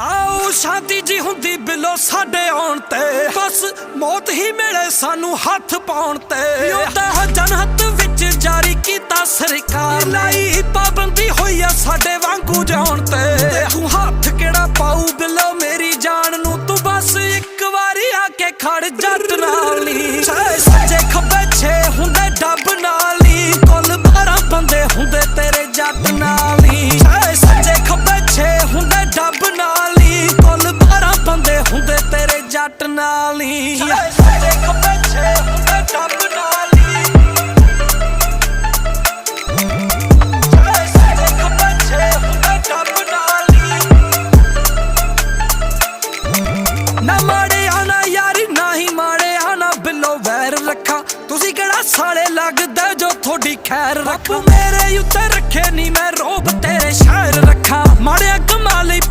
ਆਓ ਸ਼ਾਂਤੀ ਜੀ ਹੁੰਦੀ ਬਿਲੋ ਸਾਡੇ ਆਉਣ ਤੇ। ਬਸ ਮੌਤ ਹੀ ਮਿਲੇ ਸਾਨੂੰ ਹੱਥ ਪਾਉਣ ਤੇ। ਉਹਦਾ ਜਨਹਤ ਵਿੱਚ ਜਾਰੀ ਕੀਤਾ ਸਰਕਾਰ ਲਾਈ ਪਾਬੰਦੀ ਹੋਈ ਆ ਸਾਡੇ ਵਾਂਗੂ ਜਾਣ ਤੇ। ਤੂੰ ਹੱਥ ਕਿਹੜਾ ਪਾਉ ਬਿਲੋ ਮੇਰੀ ਜਾਨ ਨੂੰ। ਤੂੰ ਬਸ ਇੱਕ ਵਾਰੀ ਆ ਕੇ ਖੜ ਜੱਟ ਨਾਲ। ਜੱਟ ਨਾਲ। ਹੀ ਛੇ ਸੱਜੇ ਖੱਬੇ ਛੇ ਹੁੰਦੇ ਡੱਬ ਨਾਲ। ਹੀ ਨਾ ਮਾੜਿਆ ਨਾ ਯਾਰੀ, ਨਾ ਹੀ ਮਾੜਿਆ ਨਾ ਬਿੱਲੋ ਵੈਰ ਰੱਖਾ। ਤੁਸੀਂ ਕਿਹੜਾ ਸਾਲੇ ਲੱਗਦਾ ਜੋ ਤੁਹਾਡੀ ਖੈਰ ਰੱਖੋ? ਮੇਰੇ ਉੱਤੇ ਰੱਖੇ ਨਹੀਂ